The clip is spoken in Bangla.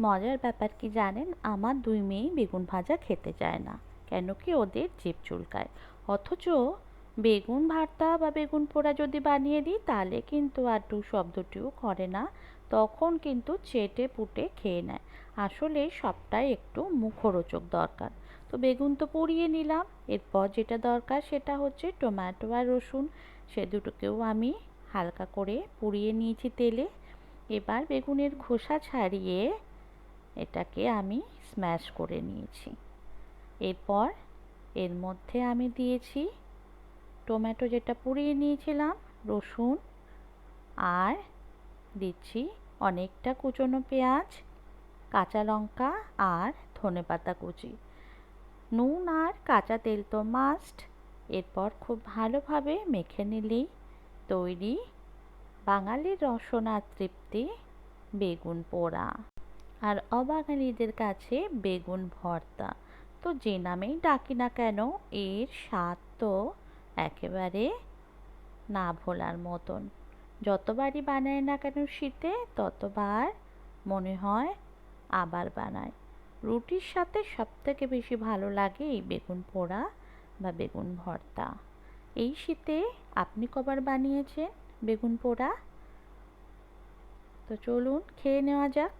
মজার ব্যাপার কি জানেন? আমার দুই মেয়েই বেগুন ভাজা খেতে চায় না। কেন কি ওদের জিভ চুলকায়। অথচ বেগুন ভর্তা বা বেগুন পোড়া যদি বানিয়ে দিই, তাহলে কিন্তু আর শব্দটিও করে না। তখন কিন্তু চেটে পুটে খেয়ে নেয়। আসলে সবটাই একটু মুখরোচক দরকার। তো বেগুন তো পুড়িয়ে নিলাম। এরপর যেটা দরকার সেটা হচ্ছে টমেটো আর রসুন। সে দুটোকেও আমি হালকা করে পুড়িয়ে নিয়েছি তেলে। এবার বেগুনের খোসা ছাড়িয়ে এটাকে আমি স্ম্যাশ করে নিয়েছি। এরপর এর মধ্যে আমি দিয়েছি টমেটো যেটা পুড়িয়ে নিয়েছিলাম, রসুন, আর দিচ্ছি অনেকটা কুচনো পেঁয়াজ, কাঁচা লঙ্কা আর ধনে পাতা কুচি। নুন আর কাঁচা তেল তো মাস্ট এরপর খুব ভালোভাবে মেখে নিলেই তৈরি বাঙালির রসনা তৃপ্তি বেগুন পোড়া। আর অবাঙালিদের কাছে বেগুন ভর্তা। তো যে নামেই ডাকি না কেন, এর স্বাদ তো একেবারে না ভোলার মতন। যতবারই বানায় না কেন শীতে, ততবার মনে হয় আবার বানায়। রুটির সাথে সবথেকে বেশি ভালো লাগে এই বেগুন পোড়া বা বেগুন ভর্তা। এই শীতে আপনি কবার বানিয়েছেন বেগুন পোড়া? তো চলুন, খেয়ে নেওয়া যাক।